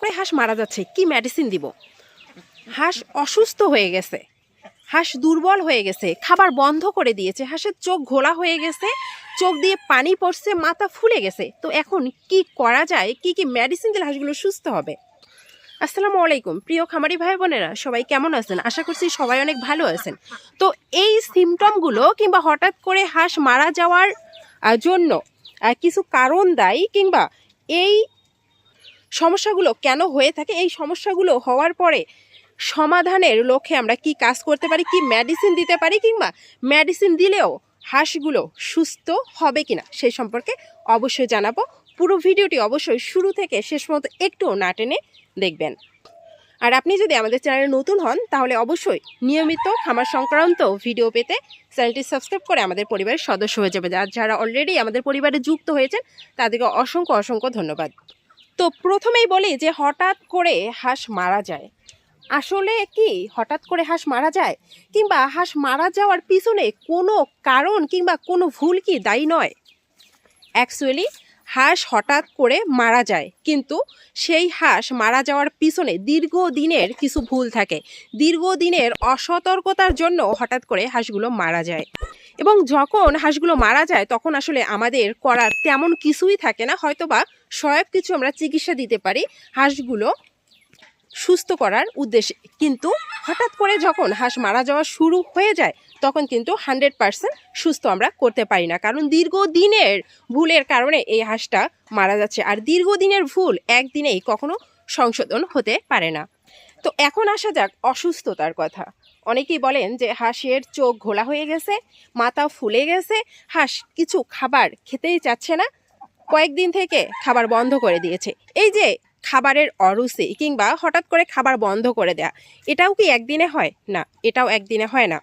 করে হাঁস মারা যাচ্ছে? কি মেডিসিন দিব? হাঁস অসুস্থ হয়ে গেছে। হাঁস দুর্বল হয়ে গেছে। খাবার বন্ধ করে দিয়েছে। হাঁসের চোখ ঘোলা হয়ে গেছে। চোখ দিয়ে পানি পড়ছে, মাথা ফুলে গেছে। তো এখন কি করা যায়? কি কি মেডিসিন দিলে হাঁসগুলো সুস্থ হবে? আসসালামু আলাইকুম। প্রিয় খামারি ভাই বোনেরা, সবাই কেমন আছেন? আশা করছি সবাই অনেক ভালো আছেন। তো এই সিমটমগুলো কিংবা হঠাৎ করে হাঁস মারা যাওয়ার জন্য কিছু কারণ দায়ী কিংবা এই সমস্যাগুলো কেন হয়ে থাকে? এই সমস্যাগুলো হওয়ার পরে সমাধানের লক্ষ্যে আমরা কি কাজ করতে পারি? কি মেডিসিন দিতে পারি? কিংবা মেডিসিন দিলেও হাঁসগুলো সুস্থ হবে কিনা সেই সম্পর্কে অবশ্যই জানাব। পুরো ভিডিওটি অবশ্যই শুরু থেকে শেষ পর্যন্ত একটু না টেনে দেখবেন। আর আপনি যদি আমাদের চ্যানেলে নতুন হন, তাহলে অবশ্যই নিয়মিত খামার সংক্রান্ত ভিডিও পেতে চ্যানেলটি সাবস্ক্রাইব করে আমাদের পরিবারের সদস্য হয়ে যাবে আর যারা অলরেডি আমাদের পরিবারে যুক্ত হয়েছেন, তাদেরকে অসংখ্য অসংখ্য ধন্যবাদ। তো প্রথমেই বলি যে হঠাৎ করে হাঁস মারা যায়। আসলে কি? হঠাৎ করে হাঁস মারা যায়? কিংবা হাঁস মারা যাওয়ার পিছনে কোনো কারণ কিংবা কোনো ভুল কি দায়ী নয়? অ্যাকচুয়ালি হাঁস হঠাৎ করে মারা যায়, কিন্তু সেই হাঁস মারা যাওয়ার পিছনে দীর্ঘদিনের কিছু ভুল থাকে। দীর্ঘদিনের অসতর্কতার জন্য হঠাৎ করে হাঁসগুলো মারা যায়। এবং যখন হাঁসগুলো মারা যায়, তখন আসলে আমাদের করার তেমন কিছুই থাকে না। হয়তো বা সহায়ক কিছু আমরা চিকিৎসা দিতে পারি হাঁসগুলো সুস্থ করার উদ্দেশ্যে। কিন্তু হঠাৎ করে যখন হাঁস মারা যাওয়া শুরু হয়ে যায়, তখন কিন্তু হান্ড্রেড পার্সেন্ট সুস্থ আমরা করতে পারি না। কারণ দীর্ঘদিনের ভুলের কারণে এই হাঁসটা মারা যাচ্ছে। আর দীর্ঘদিনের ভুল একদিনেই কখনো সংশোধন হতে পারে না। তো এখন আসা যাক অসুস্থতার কথা। অনেকেই বলেন যে হাঁসের চোখ ঘোলা হয়ে গেছে মাথা ফুলে গেছে, হাঁস কিছু খাবার খেতেই চাচ্ছে না। কয়েকদিন থেকে খাবার বন্ধ করে দিয়েছে। এই যে খাবারের অরুচি কিংবা হঠাৎ করে খাবার বন্ধ করে দেয়া, এটাও কি একদিনে হয়? না, এটাও একদিনে হয় না।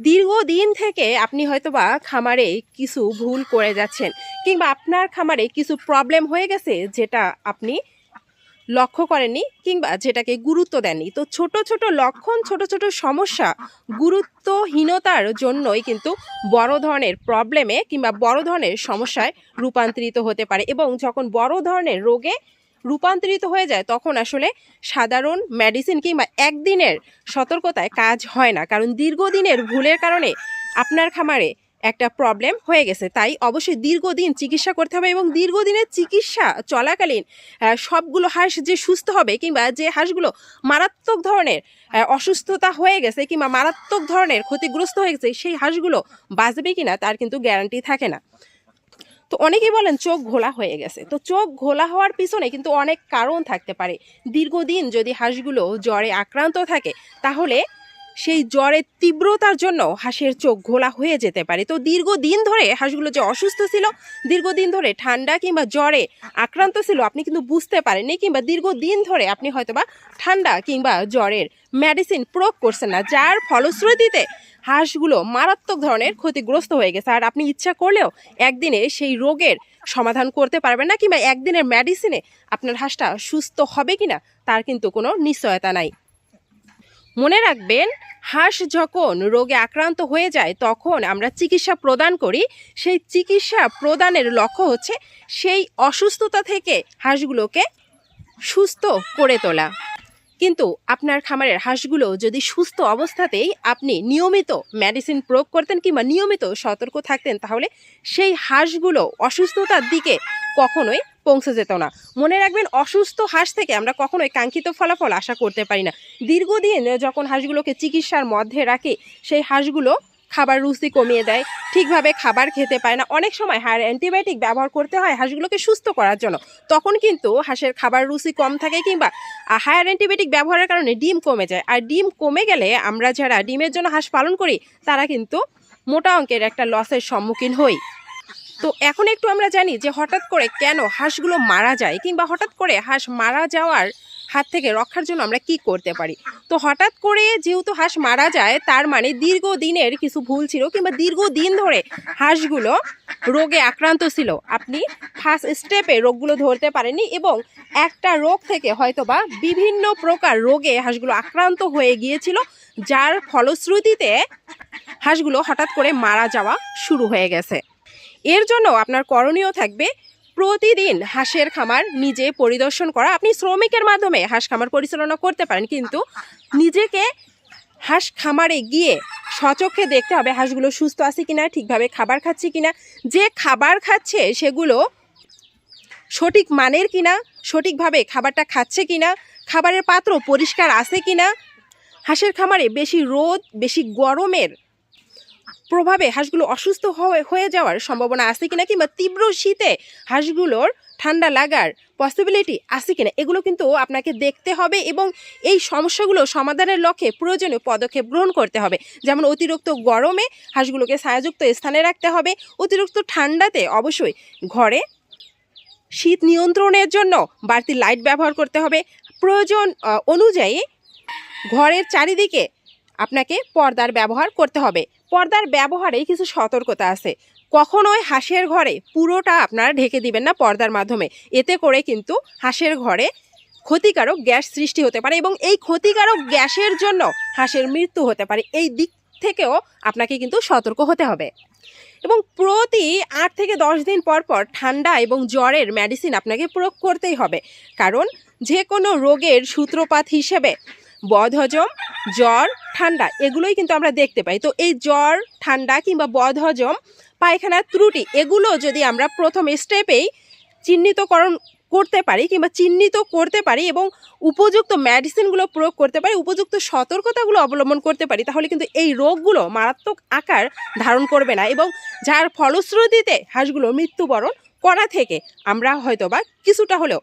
দীর্ঘদিন থেকে আপনি হয়তোবা খামারে কিছু ভুল করে যাচ্ছেন কিংবা আপনার খামারে কিছু প্রবলেম হয়ে গেছে যেটা আপনি লক্ষ্য করেননি কিংবা যেটাকে গুরুত্ব দেননি। তো ছোট ছোট লক্ষণ, ছোট ছোট সমস্যা গুরুত্বহীনতার জন্যই কিন্তু বড় ধরনের প্রবলেমে কিংবা বড় ধরনের সমস্যায় রূপান্তরিত হতে পারে এবং যখন বড় ধরনের রোগে রূপান্তরিত হয়ে যায় তখন আসলে সাধারণ মেডিসিন কিংবা একদিনের সতর্কতায় কাজ হয় না। কারণ দীর্ঘদিনের ভুলের কারণে আপনার খামারে একটা প্রবলেম হয়ে গেছে। তাই অবশ্যই দীর্ঘদিন চিকিৎসা করতে হবে এবং দীর্ঘদিনের চিকিৎসা চলাকালীন সবগুলো হাঁস যে সুস্থ হবে কিংবা যে হাঁসগুলো মারাত্মক ধরনের অসুস্থতা হয়ে গেছে কিংবা মারাত্মক ধরনের ক্ষতিগ্রস্ত হয়ে গেছে, সেই হাঁসগুলো বাঁচবে কিনা তার কিন্তু গ্যারান্টি থাকে না। তো অনেকেই বলেন চোখ ঘোলা হয়ে গেছে। তো চোখ ঘোলা হওয়ার পিছনে কিন্তু অনেক কারণ থাকতে পারে। দীর্ঘদিন যদি হাঁসগুলো জ্বরে আক্রান্ত থাকে, তাহলে সেই জ্বরের তীব্রতার জন্য হাঁসের চোখ ঘোলা হয়ে যেতে পারে। তো দীর্ঘদিন ধরে হাঁসগুলো যে অসুস্থ ছিল, দীর্ঘদিন ধরে ঠান্ডা কিংবা জ্বরে আক্রান্ত ছিল, আপনি কিন্তু বুঝতে পারেননি কিংবা দীর্ঘদিন ধরে আপনি হয়তোবা ঠান্ডা কিংবা জ্বরের মেডিসিন প্রয়োগ করছেন না, যার ফলশ্রুতিতে হাঁসগুলো মারাত্মক ধরনের ক্ষতিগ্রস্ত হয়ে গেছে। আর আপনি ইচ্ছা করলেও একদিনে সেই রোগের সমাধান করতে পারবেন না কিংবা একদিনের মেডিসিনে আপনার হাঁসটা সুস্থ হবে কিনা, তার কিন্তু কোনো নিশ্চয়তা নাই। মনে রাখবেন, হাঁস যখন রোগে আক্রান্ত হয়ে যায়, তখন আমরা চিকিৎসা প্রদান করি। সেই চিকিৎসা প্রদানের লক্ষ্য হচ্ছে সেই অসুস্থতা থেকে হাঁসগুলোকে সুস্থ করে তোলা। কিন্তু আপনার খামারের হাঁসগুলো যদি সুস্থ অবস্থাতেই আপনি নিয়মিত মেডিসিন প্রয়োগ করতেন কিংবা নিয়মিত সতর্ক থাকতেন, তাহলে সেই হাঁসগুলো অসুস্থতার দিকে কখনোই পৌঁছে যেত না। মনে রাখবেন, অসুস্থ হাঁস থেকে আমরা কখনোই কাঙ্ক্ষিত ফলাফল আশা করতে পারি না। দীর্ঘদিন যখন হাঁসগুলোকে চিকিৎসার মধ্যে রাখে, সেই হাঁসগুলো খাবার রুচি কমিয়ে দেয়, ঠিকভাবে খাবার খেতে পায় না। অনেক সময় হায়ার অ্যান্টিবায়োটিক ব্যবহার করতে হয় হাঁসগুলোকে সুস্থ করার জন্য। তখন কিন্তু হাঁসের খাবার রুচি কম থাকে কিংবা হায়ার অ্যান্টিবায়োটিক ব্যবহারের কারণে ডিম কমে যায়। আর ডিম কমে গেলে আমরা যারা ডিমের জন্য হাঁস পালন করি, তারা কিন্তু মোটা অঙ্কের একটা লসের সম্মুখীন হই। তো এখন একটু আমরা জানি যে হঠাৎ করে কেন হাঁসগুলো মারা যায় কিংবা হঠাৎ করে হাঁস মারা যাওয়ার হাত থেকে রক্ষার জন্য আমরা কি করতে পারি? তো হঠাৎ করে যেহেতু হাঁস মারা যায়, তার মানে দীর্ঘদিনের কিছু ভুল ছিল কিংবা দীর্ঘদিন ধরে হাঁসগুলো রোগে আক্রান্ত ছিল। আপনি ফার্স্ট স্টেপে রোগগুলো ধরতে পারেননি এবং একটা রোগ থেকে হয়তোবা বিভিন্ন প্রকার রোগে হাঁসগুলো আক্রান্ত হয়ে গিয়েছিল, যার ফলশ্রুতিতে হাঁসগুলো হঠাৎ করে মারা যাওয়া শুরু হয়ে গেছে। এর জন্য আপনার করণীয় থাকবে প্রতিদিন হাঁসের খামার নিজে পরিদর্শন করা। আপনি শ্রমিকের মাধ্যমে হাঁস খামার পরিচালনা করতে পারেন, কিন্তু নিজেকে হাঁস খামারে গিয়ে সচক্ষে দেখতে হবে হাঁসগুলো সুস্থ আছে কিনা, ঠিকভাবে খাবার খাচ্ছে কিনা। যে খাবার খাচ্ছে সেগুলো সঠিক মানের কিনা, সঠিকভাবে খাবারটা খাচ্ছে কিনা, খাবারের পাত্র পরিষ্কার আছে কিনা। হাঁসের খামারে বেশি রোদ, বেশি গরমের প্রভাবে হাঁসগুলো অসুস্থ হয়ে যাওয়ার সম্ভাবনা আছে কিনা কিংবা তীব্র শীতে হাঁসগুলোর ঠান্ডা লাগার পসিবিলিটি আছে কিনা, এগুলো কিন্তু আপনাকে দেখতে হবে এবং এই সমস্যাগুলো সমাধানের লক্ষ্যে প্রয়োজনীয় পদক্ষেপ গ্রহণ করতে হবে। যেমন অতিরিক্ত গরমে হাঁসগুলোকে ছায়াযুক্ত স্থানে রাখতে হবে। অতিরিক্ত ঠান্ডাতে অবশ্যই ঘরে শীত নিয়ন্ত্রণের জন্য বাড়তি লাইট ব্যবহার করতে হবে। প্রয়োজন অনুযায়ী ঘরের চারিদিকে আপনাকে পর্দার ব্যবহার করতে হবে। পর্দার ব্যবহারে কিছু সতর্কতা আছে। কখনোই হাঁসের ঘরে পুরোটা আপনারা ঢেকে দিবেন না পর্দার মাধ্যমে। এতে করে কিন্তু হাঁসের ঘরে ক্ষতিকারক গ্যাস সৃষ্টি হতে পারে এবং এই ক্ষতিকারক গ্যাসের জন্য হাঁসের মৃত্যু হতে পারে। এই দিক থেকেও আপনাকে কিন্তু সতর্ক হতে হবে। এবং প্রতি আট থেকে দশ দিন পর পর ঠান্ডা এবং জ্বরের মেডিসিন আপনাকে প্রয়োগ করতেই হবে। কারণ যে কোনো রোগের সূত্রপাত হিসেবে বদহজম, জ্বর, ঠান্ডা, এগুলোই কিন্তু আমরা দেখতে পাই। তো এই জ্বর, ঠান্ডা কিংবা বদহজম, পায়খানার ত্রুটি, এগুলো যদি আমরা প্রথম স্টেপেই চিহ্নিতকরণ করতে পারি কিংবা চিহ্নিত করতে পারি এবং উপযুক্ত মেডিসিনগুলো প্রয়োগ করতে পারি, উপযুক্ত সতর্কতাগুলো অবলম্বন করতে পারি, তাহলে কিন্তু এই রোগগুলো মারাত্মক আকার ধারণ করবে না এবং যার ফলশ্রুতিতে হাঁসগুলো মৃত্যুবরণ করা থেকে আমরা হয়তোবা কিছুটা হলেও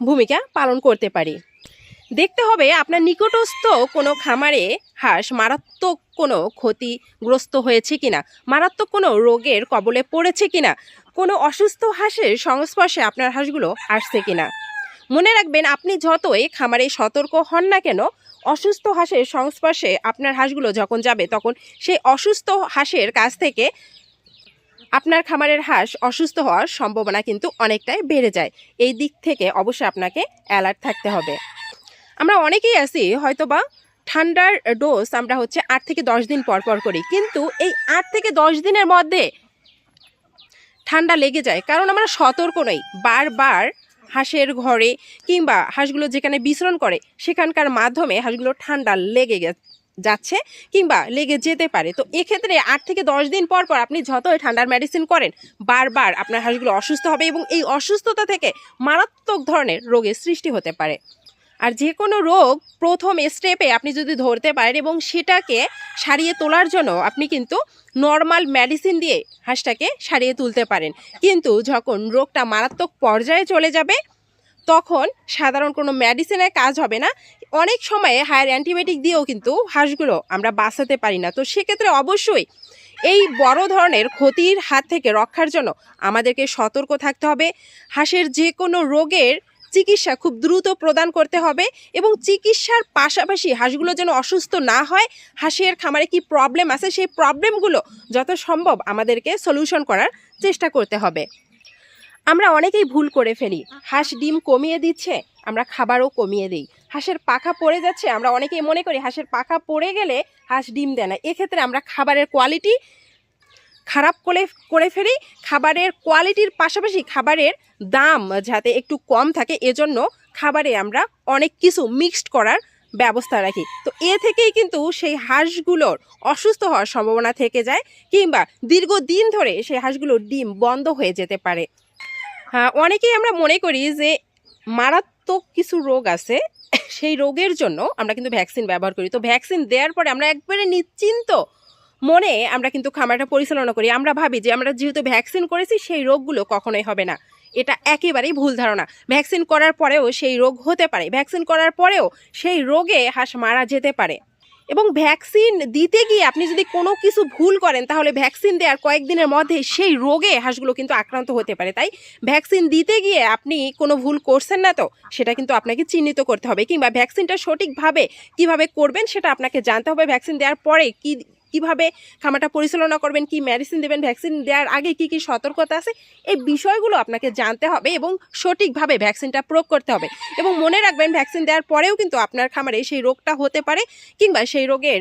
ভূমিকা পালন করতে পারি। দেখতে হবে আপনার নিকটস্থ কোনো খামারে হাঁস মারাত্মক কোনো ক্ষতিগ্রস্ত হয়েছে কিনা, মারাত্মক কোনো রোগের কবলে পড়েছে কিনা, কোনো অসুস্থ হাঁসের সংস্পর্শে আপনার হাঁসগুলো আসছে কিনা। মনে রাখবেন, আপনি যতই খামারে সতর্ক হন না কেন, অসুস্থ হাঁসের সংস্পর্শে আপনার হাঁসগুলো যখন যাবে, তখন সেই অসুস্থ হাঁসের কাছ থেকে আপনার খামারের হাঁস অসুস্থ হওয়ার সম্ভাবনা কিন্তু অনেকটাই বেড়ে যায়। এই দিক থেকে অবশ্যই আপনাকে অ্যালার্ট থাকতে হবে। আমরা অনেকেই আছি, হয়তোবা ঠান্ডার ডোজ আমরা হচ্ছে আট থেকে দশ দিন পর পর করি। কিন্তু এই আট থেকে দশ দিনের মধ্যে ঠান্ডা লেগে যায়, কারণ আমরা সতর্ক নই। বারবার হাঁসের ঘরে কিংবা হাঁসগুলো যেখানে বিশ্রণ করে, সেখানকার মাধ্যমে হাঁসগুলো ঠান্ডা লেগে যাচ্ছে কিংবা লেগে যেতে পারে। তো এক্ষেত্রে আট থেকে দশ দিন পর পর আপনি যতই ঠান্ডার মেডিসিন করেন, বারবার আপনার হাঁসগুলো অসুস্থ হবে এবং এই অসুস্থতা থেকে মারাত্মক ধরনের রোগের সৃষ্টি হতে পারে। আর যে কোনো রোগ প্রথম স্টেপে আপনি যদি ধরতে পারেন এবং সেটাকে সারিয়ে তোলার জন্য আপনি কিন্তু নর্মাল মেডিসিন দিয়ে হাঁসটাকে সারিয়ে তুলতে পারেন। কিন্তু যখন রোগটা মারাত্মক পর্যায়ে চলে যাবে, তখন সাধারণ কোনো মেডিসিনের কাজ হবে না। অনেক সময়ে হায়ার অ্যান্টিবায়োটিক দিয়েও কিন্তু হাঁসগুলো আমরা বাঁচাতে পারি না। তো সেক্ষেত্রে অবশ্যই এই বড় ধরনের ক্ষতির হাত থেকে রক্ষার জন্য আমাদেরকে সতর্ক থাকতে হবে। হাঁসের যে কোনো রোগের চিকিৎসা খুব দ্রুত প্রদান করতে হবে এবং চিকিৎসার পাশাপাশি হাঁসগুলো যেন অসুস্থ না হয়, হাঁসের খামারে কি প্রবলেম আছে সেই প্রবলেমগুলো যত সম্ভব আমাদেরকে সলিউশন করার চেষ্টা করতে হবে। আমরা অনেকেই ভুল করে ফেলি। হাঁস ডিম কমিয়ে দিচ্ছে, আমরা খাবারও কমিয়ে দিই। হাঁসের পাখা পড়ে যাচ্ছে, আমরা অনেকেই মনে করি হাঁসের পাখা পড়ে গেলে হাঁস ডিম দেয় না। এক্ষেত্রে আমরা খাবারের কোয়ালিটি খারাপ করে করে ফেলি, খাবারের কোয়ালিটির পাশাপাশি খাবারের দাম যাতে একটু কম থাকে, এজন্য খাবারে আমরা অনেক কিছু মিক্সড করার ব্যবস্থা রাখি। তো এ থেকেই কিন্তু সেই হাঁসগুলোর অসুস্থ হওয়ার সম্ভাবনা থেকে যায়, কিংবা দীর্ঘদিন ধরে সেই হাঁসগুলোর ডিম বন্ধ হয়ে যেতে পারে। হ্যাঁ অনেকেই আমরা মনে করি যে মারাত্মক কিছু রোগ আছে, সেই রোগের জন্য আমরা কিন্তু ভ্যাকসিন ব্যবহার করি। তো ভ্যাকসিন দেওয়ার পরে আমরা একবারে নিশ্চিন্ত মনে আমরা কিন্তু খামারটা পরিচালনা করি। আমরা ভাবি যে আমরা যেহেতু ভ্যাকসিন করেছি, সেই রোগগুলো কখনোই হবে না। এটা একেবারেই ভুল ধারণা। ভ্যাকসিন করার পরেও সেই রোগ হতে পারে। ভ্যাকসিন করার পরেও সেই রোগে হাঁস মারা যেতে পারে। এবং ভ্যাকসিন দিতে গিয়ে আপনি যদি কোনো কিছু ভুল করেন, তাহলে ভ্যাকসিন দেওয়ার কয়েকদিনের মধ্যে সেই রোগে হাঁসগুলো কিন্তু আক্রান্ত হতে পারে। তাই ভ্যাকসিন দিতে গিয়ে আপনি কোনো ভুল করছেন না তো, সেটা কিন্তু আপনাকে চিহ্নিত করতে হবে। কিংবা ভ্যাকসিনটা সঠিকভাবে কীভাবে করবেন, সেটা আপনাকে জানতে হবে। ভ্যাকসিন দেওয়ার পরে কি কীভাবে খামারটা পরিচালনা করবেন, কি মেডিসিন দেবেন ভ্যাকসিন দেওয়ার আগে কি কি সতর্কতা আছে, এই বিষয়গুলো আপনাকে জানতে হবে এবং সঠিকভাবে ভ্যাকসিনটা প্রয়োগ করতে হবে। এবং মনে রাখবেন ভ্যাকসিন দেওয়ার পরেও কিন্তু আপনার খামারে সেই রোগটা হতে পারে কিংবা সেই রোগের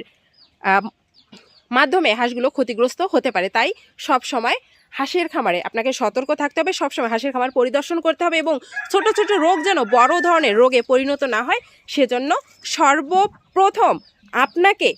মাধ্যমে হাঁসগুলো ক্ষতিগ্রস্ত হতে পারে। তাই সব সময় হাঁসের খামারে আপনাকে সতর্ক থাকতে হবে সবসময় হাঁসের খামার পরিদর্শন করতে হবে এবং ছোট ছোট রোগ যেন বড় ধরনের রোগে পরিণত না হয়, সেজন্য সর্বপ্রথম আপনাকে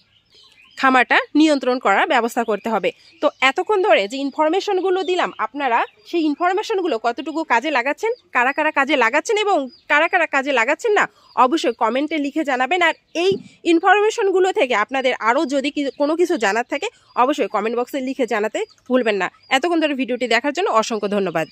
খামারটা নিয়ন্ত্রণ করার ব্যবস্থা করতে হবে। তো এতক্ষণ ধরে যে ইনফরমেশনগুলো দিলাম, আপনারা সেই ইনফরমেশনগুলো কতটুকু কাজে লাগাচ্ছেন, কারা কারা কাজে লাগাচ্ছেন এবং কারা কারা কাজে লাগাচ্ছেন না, অবশ্যই কমেন্টে লিখে জানাবেন। আর এই ইনফরমেশনগুলো থেকে আপনাদের আরও যদি কোনো কিছু জানার থাকে, অবশ্যই কমেন্ট বক্সে লিখে জানাতে ভুলবেন না। এতক্ষণ ধরে ভিডিওটি দেখার জন্য অসংখ্য ধন্যবাদ।